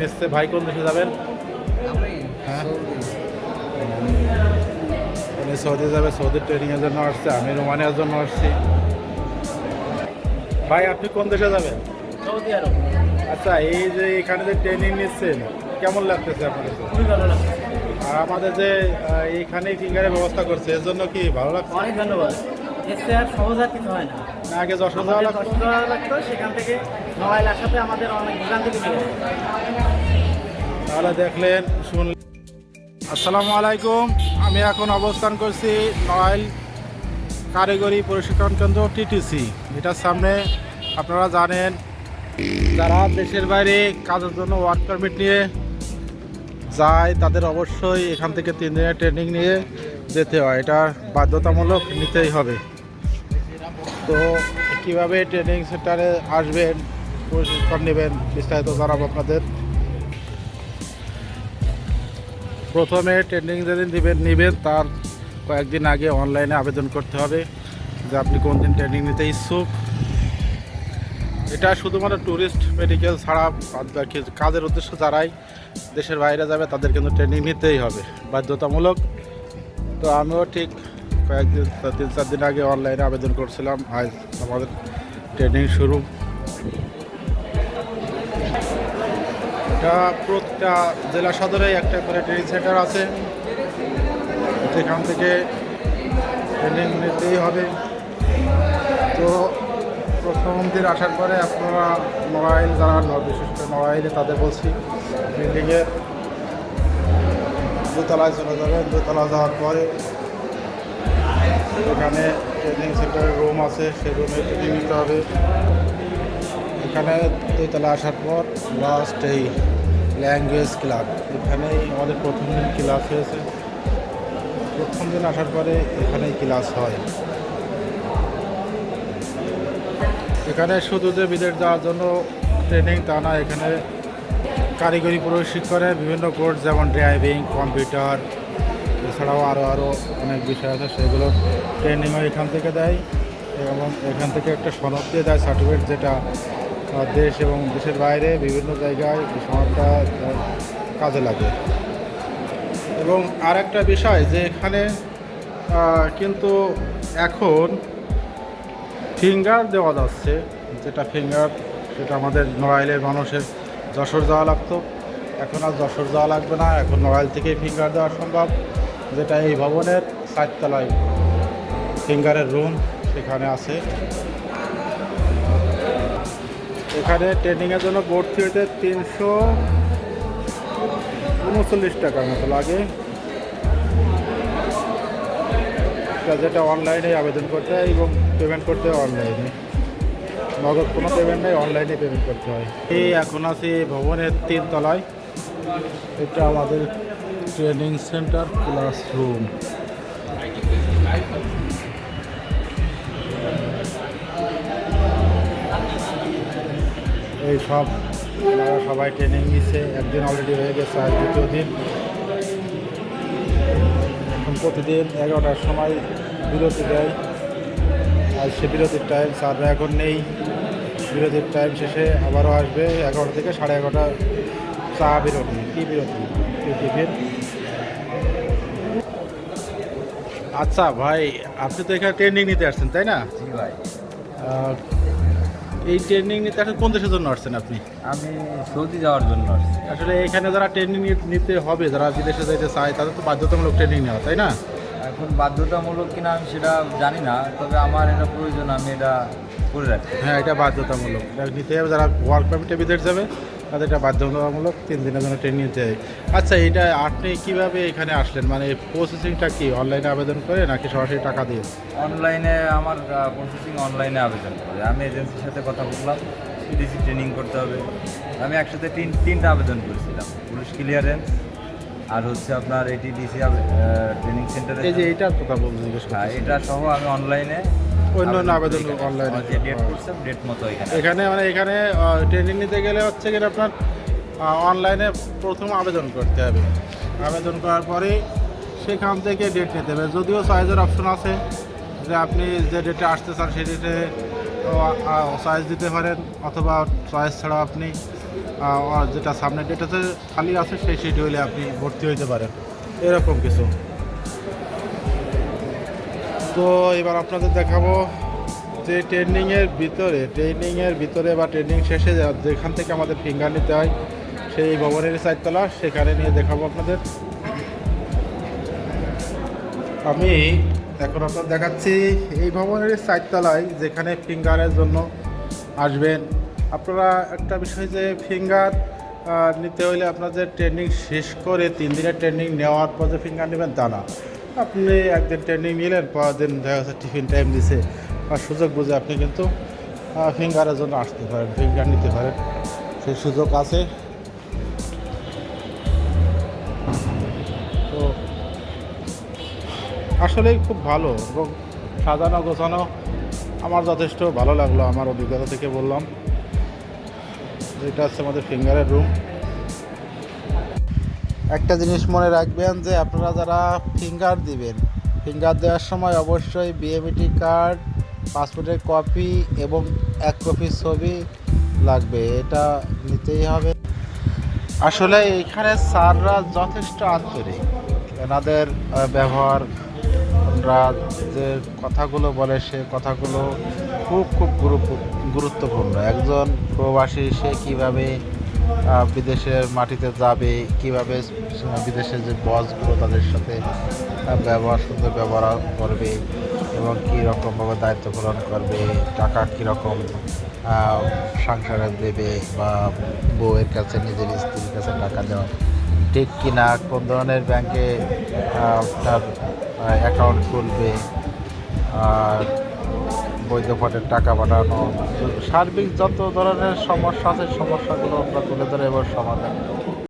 নিচ্ছে ভাই কোন দেশে যাবেন? হ্যাঁ। উনি সৌদি যাবে সৌদি ট্রেনিংয়ের জন্য আসছে আমি রোমানিয়ার জন্য আসছি। ভাই আপনি কোন দেশে যাবেন? Saudi Arab. আচ্ছা এই যে এখানে যে ট্রেনিং নিচ্ছেন কেমন লাগতেছে আপনার? খুবই ভালো লাগছে। আর আমাদের যে এইখানে ফিঙ্গারের ব্যবস্থা করছে এর জন্য কি ভালো লাগছে? অনেক ধন্যবাদ। এসে আর সহজ আর কিছু হয় না। না আগে যশোর যাওয়া লাগতো। লাগতো সেখান থেকে আসাতে আমাদের অনেক ভোগান্তি তাহলে দেখলেন শুনলেন। আসসালামু আলাইকুম। আমি এখন অবস্থান করছি নয়েল কারিগরি প্রশিক্ষণ কেন্দ্র টিটিসি। এটার সামনে আপনারা জানেন যারা দেশের বাইরে কাজের জন্য ওয়ার্ক পারমিট নিয়ে যায় তাদের অবশ্যই এখান থেকে তিন দিনের ট্রেনিং নিয়ে যেতে হয়। এটা বাধ্যতামূলক নিতেই হবে। তো কীভাবে ট্রেনিং সেন্টারে আসবেন, প্রশিক্ষণ নেবেন, বিস্তারিত জানাব আপনাদের। প্রথমে ট্রেনিং যেদিন দিবেন, নেবেন, তার কয়েকদিন আগে অনলাইনে আবেদন করতে হবে, যে আপনি কোন দিন ট্রেনিং নিতে ইচ্ছুক। এটা শুধুমাত্র ট্যুরিস্ট মেডিকেল ছাড়া কাজের উদ্দেশ্য যারাই দেশের বাইরে যাবে, তাদের কিন্তু ট্রেনিং নিতেই হবে, বাধ্যতামূলক। তো আমিও ঠিক কয়েকদিন তিন চার দিন আগে অনলাইনে আবেদন করছিলাম। আজ আমাদের ট্রেনিং শুরু। এটা প্রতিটা জেলা সদরে একটা করে ট্রেনিং সেন্টার আছে। সেখান থেকে ট্রেনিং নিতেই হবে। তো প্রথম দিন আসার পরে আপনারা মোবাইল যারা বিশেষ করে মোবাইলে তাদের বলছি বিল্ডিংয়ের দোতলায় চলে যাবেন, দোতলা যাওয়ার পরে এখানে ট্রেনিং সেন্টারের রুম আছে সেই রুমে ট্রেনিং নিতে হবে। এখানে দোতলা আসার পর লাস্ট এই ল্যাঙ্গুয়েজ ক্লাব এখানেই আমাদের প্রথম দিন ক্লাস হয়েছে। প্রথম দিন আসার পরে এখানেই ক্লাস হয়। এখানে শুধু যে বিদেশ যাওয়ার জন্য ট্রেনিং তা না, এখানে কারিগরি প্রশিক্ষণে বিভিন্ন কোর্স যেমন ড্রাইভিং কম্পিউটার এছাড়াও আরও আরও অনেক বিষয় আছে, সেগুলো ট্রেনিংও এখান থেকে দেয় এবং এখান থেকে একটা সনদ দিয়ে দেয় সার্টিফিকেট যেটা দেশ এবং দেশের বাইরে বিভিন্ন জায়গায় সনদটা কাজে লাগে। এবং আর একটা বিষয় যে এখানে কিন্তু এখন ফিঙ্গার দেওয়া যাচ্ছে, যেটা ফিঙ্গার সেটা আমাদের নড়াইলের মানুষের যশোর যাওয়া লাগতো। এখন আর যশোর যাওয়া লাগবে না, এখন নড়াইল থেকেই ফিঙ্গার দেওয়া সম্ভব। যেটা এই ভবনের চারতলায় ফিঙ্গারের রুম সেখানে আছে। এখানে ট্রেনিংয়ের জন্য ভর্তি হতে তিনশো উনচল্লিশ টাকার মতো লাগে। যেটা অনলাইনে আবেদন করতে হয় এবং পেমেন্ট করতে হয় অনলাইনে নগদ কোনো পেমেন্ট নেই অনলাইনে পেমেন্ট করতে হয়। এই এখন আছে ভবনের তিন তলায় এটা আমাদের ট্রেনিং সেন্টার ক্লাসরুম এই সব সবাই ট্রেনিং নিচ্ছে একদিন অলরেডি হয়ে গেছে আর দ্বিতীয় দিন। এখন প্রতিদিন এগারোটার সময় বিরতি দেয়। আর সে বিরতির টাইম স্যাররা এখন নেই। বিরতির টাইম শেষে আবারও আসবে এগারোটা থেকে সাড়ে এগারোটা চা বিরতি কী টিফিন? আচ্ছা ভাই আপনি তো এখানে ট্রেনিং নিতে আসছেন তাই না? জি ভাই। এই ট্রেনিং নিতে আসেন কোন দেশের জন্য আসছেন আপনি? আমি সৌদি যাওয়ার জন্য আসছি। আসলে এখানে যারা ট্রেনিং নিতে হবে যারা বিদেশে যেতে চায় তাদের তো বাধ্যতামূলক ট্রেনিং নেওয়া তাই না? এখন বাধ্যতামূলক কিনা আমি সেটা জানি না তবে আমার এটা প্রয়োজন আমি এটা করে রাখি হ্যাঁ এটা বাধ্যতামূলক। এটা নিতে হবে যারা ওয়ার্ক পারমিটে বিদেশ যাবে তাদের এটা বাধ্যতামূলক তিন দিনের জন্য ট্রেনিং নিতে হবে আচ্ছা এটা আপনি কীভাবে এখানে আসলেন? মানে প্রসেসিংটা কি? অনলাইনে আবেদন করে নাকি সরাসরি টাকা দিয়ে? অনলাইনে আমার প্রসেসিং অনলাইনে আবেদন করে। আমি এজেন্সির সাথে কথা বললাম। সিডিসি ট্রেনিং করতে হবে। আমি একসাথে তিন তিনটা আবেদন করেছিলাম। পুলিশ ক্লিয়ারেন্স আর হচ্ছে আপনার এটি ডিসি ট্রেনিং সেন্টারে এই যে এইটার কথা বলতে জিজ্ঞেস হ্যাঁ এটা সহ আমি অনলাইনে অন্য অন্য আবেদন অনলাইনে ডেট মতো এখানে। মানে এখানে ট্রেনিং নিতে গেলে হচ্ছে কি আপনার অনলাইনে প্রথম আবেদন করতে হবে। আবেদন করার পরে সেখান থেকে ডেট নিতে হবে। যদিও সাইজের অপশন আছে যে আপনি যে ডেটে আসতে চান সেই ডেটে চয়েস দিতে পারেন অথবা চয়েস ছাড়াও আপনি যেটা সামনে ডেটাতে খালি আছে সেই শিডিউলে আপনি ভর্তি হইতে পারেন। এরকম কিছু। তো এবার আপনাদের দেখাবো যে ট্রেনিংয়ের ভিতরে ট্রেনিংয়ের ভিতরে বা ট্রেনিং শেষে যেখান থেকে আমাদের ফিঙ্গার নিতে হয়, সেই ভবনের চারতলা, সেখানে নিয়ে দেখাবো আপনাদের। আমি এখন আপনার দেখাচ্ছি এই ভবনের চারতলায় যেখানে ফিঙ্গারের জন্য আসবেন। আপনারা একটা বিষয় যে ফিঙ্গার নিতে হলে আপনাদের ট্রেনিং শেষ করে তিন দিনের ট্রেনিং নেওয়ার পর যে ফিঙ্গার নেবেন তা না। আপনি একদিন ট্রেনিং নিলেন, পরের দিন দেখা যাচ্ছে টিফিন টাইম দিছে। আর সুযোগ বুঝে আপনি কিন্তু ফিঙ্গারের জন্য আসতে পারেন ফিঙ্গার নিতে পারেন। সেই সুযোগ আছে। তো আসলেই খুব ভালো এবং সাজানো, গোছানো আমার যথেষ্ট ভালো লাগল, আমার অভিজ্ঞতা থেকে বললাম। এটা হচ্ছে আমাদের ফিঙ্গারের রুম একটা জিনিস মনে রাখবেন যে আপনারা যারা ফিঙ্গার দিবেন ফিঙ্গার দেওয়ার সময় অবশ্যই বিএমইটি কার্ড পাসপোর্টের কপি এবং এক কপি ছবি লাগবে এটা নিতেই হবে। আসলে এখানে স্যাররা যথেষ্ট আন্তরিক। এনাদের আহ, ব্যবহার ওনারা যে কথাগুলো বলে সে কথাগুলো খুব খুব গুরুত্ব- গুরুত্বপূর্ণ। একজন প্রবাসী সে কীভাবে বিদেশের মাটিতে যাবে, কীভাবে বিদেশের যে বসগুলো তাদের সাথে ব্যবহার, সুন্দর ব্যবহার করবে এবং কী রকমভাবে দায়িত্ব পালন করবে, টাকা কীরকম সংসারে দেবে বা বউয়ের কাছে, নিজের স্ত্রীর কাছে টাকা দেওয়া, ঠিক কিনা, কোন ধরনের ব্যাংকে আপনার অ্যাকাউন্ট খুলবে, আর বৈধ ফটে টাকা পাঠানো, সার্বিক যত ধরনের সমস্যা আছে, সমস্যাগুলো আমরা তুলে ধরে এবার সমাধান